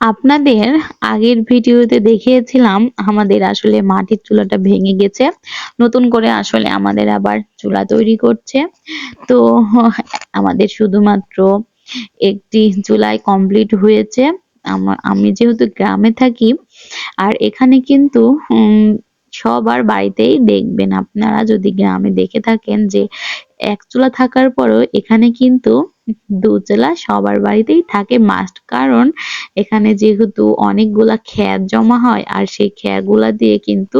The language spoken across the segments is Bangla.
আপনাদের আগের ভিডিওতে দেখিয়েছিলাম আমাদের আসলে মাটির চুলাটা ভেঙে গেছে। নতুন করে আসলে আমাদের আবার চুলা তৈরি করছে। তো আমাদের শুধুমাত্র একটি চুলাই কমপ্লিট হয়েছে। আমি যেহেতু গ্রামে থাকি, আর এখানে কিন্তু সবার বাড়িতেই দেখবেন। আপনারা যদি গ্রামে দেখে থাকেন যে, এক চুলা থাকার পরও এখানে কিন্তু দু চুলা সবার বাড়িতেই থাকে মাস্ট কারণ এখানে যেহেতু অনেকগুলা খ্যার জমা হয়, আর সেই খ্যারগুলা দিয়ে কিন্তু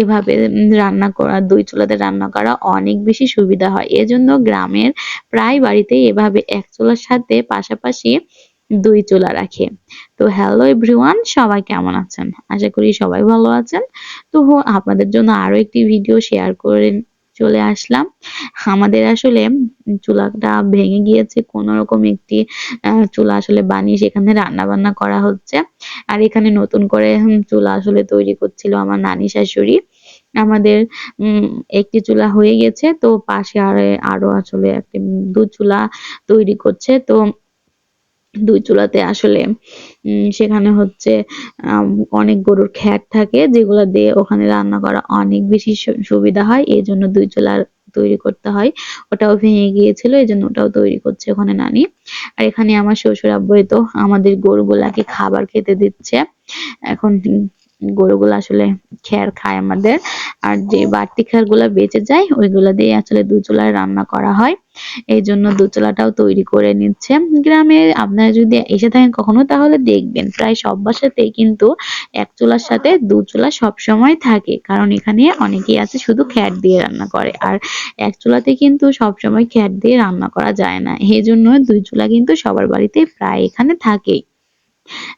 এভাবে রান্না করা, দুই চুলাতে রান্না করা অনেক বেশি সুবিধা হয়। এজন্য গ্রামের প্রায় বাড়িতেই এভাবে এক চুলার সাথে পাশাপাশি দুই চুলা রাখে। তো হ্যালো এভরিওয়ান সবাই কেমন আছেন? আশা করি সবাই ভালো আছেন। তো আপনাদের জন্য আরও একটি ভিডিও শেয়ার করে চলে আসলাম। আমাদের আসলে চুলাটা ভেঙে গিয়েছে কোন রকম একটি চুলা আসলে বানিয়ে সেখানে রান্না বান্না করা হচ্ছে। আর এখানে নতুন করে চুলা আসলে তৈরি করছিল আমার নানি শাশুড়ি। আমাদের একটি চুলা হয়ে গেছে। তো পাশে আর, আরও আসলে একটি দু চুলা তৈরি করছে। তো দুই চুলাতে আসলে সেখানে হচ্ছে অনেক গরুর খ্যাট থাকে, যেগুলো দিয়ে ওখানে রান্না করা অনেক বেশি সুবিধা হয়, এই জন্য দুই চুলার তৈরি করতে হয়। ওটাও ভেঙে গিয়েছিল, এই জন্য ওটাও তৈরি করছে ওখানে নানি। আর এখানে আমার শ্বশুর আব্বুই তো আমাদের গরুগুলাকে খাবার খেতে দিচ্ছে। এখন গরুগুলো আসলে খেয়ার খায় আমাদের। আর যে বাড়তি গুলা বেঁচে যায় ওইগুলা দিয়ে আসলে দু চুলায় রান্না করা হয়। এই জন্য দু চুলাটাও তৈরি করে নিচ্ছে। গ্রামে আপনারা যদি এসে থাকেন কখনো তাহলে দেখবেন প্রায় সব বাসাতেই কিন্তু এক চুলার সাথে দু চুলা সব সময় থাকে। কারণ এখানে অনেকেই আছে শুধু খ্যাট দিয়ে রান্না করে আর এক চুলাতে কিন্তু সব সময় খ্যাট দিয়ে রান্না করা যায় না। এই জন্য দুই চুলা কিন্তু সবার বাড়িতে প্রায় এখানে থাকেই।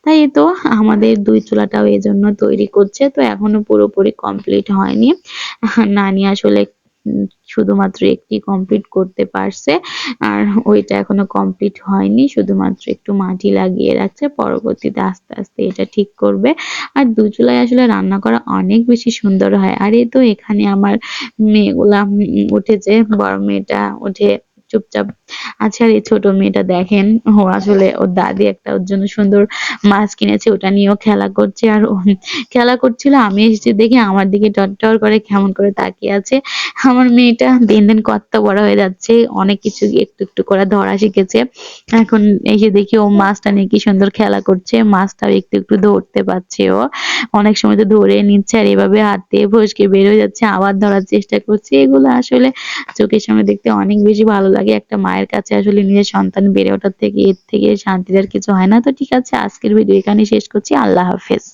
তাই তো আমাদের দুই চুলাটাও এই জন্য তৈরি করছে, তো এখনও পুরোপুরি কমপ্লিট হয়নি। নানি আসলে শুধুমাত্র একটি কমপ্লিট করতে পারছে, আর ওইটা এখনও কমপ্লিট হয়নি, শুধুমাত্র একটু মাটি লাগিয়ে রাখছে, পরবর্তীতে আস্তে আস্তে এটা ঠিক করবে। আর দু চুলায় আসলে রান্না করা অনেক বেশি সুন্দর হয়। আর এই তো এখানে আমার মেয়েগুলা উঠেছে, বড় মেয়েটা উঠে চুপচাপ আচ্ছা এই ছোট মেয়েটা দেখেন, ও আসলে ওর দাদি একটা ওর জন্য সুন্দর মাছ কিনেছে, ওটা নিয়েও খেলা করছে। আর খেলা করছিল, আমি এসেছি দেখে আমার দিকে টর করে কেমন করে তাকিয়ে আছে। আমার মেয়েটা দিন দিন কত বড় হয়ে যাচ্ছে, অনেক কিছু একটু একটু করে ধরা শিখেছে। এখন এসে দেখি ও মাছটা নিয়ে কি সুন্দর খেলা করছে, মাছটাও একটু একটু ধরতে পারছে ও। অনেক সময় তো ধরে নিচ্ছে আর এভাবে হাত দিয়ে ফসকে বের হয়ে যাচ্ছে, আবার ধরার চেষ্টা করছে। এগুলো আসলে চোখের সামনে দেখতে অনেক বেশি ভালো লাগে, একটা মায়ের কাছে আসলে নিজের সন্তান বেড়ে ওঠার থেকে, এর থেকে শান্তির কিছু হয় না। তো ঠিক আছে, আজকের ভিডিও এখানে শেষ করছি। আল্লাহ হাফেজ।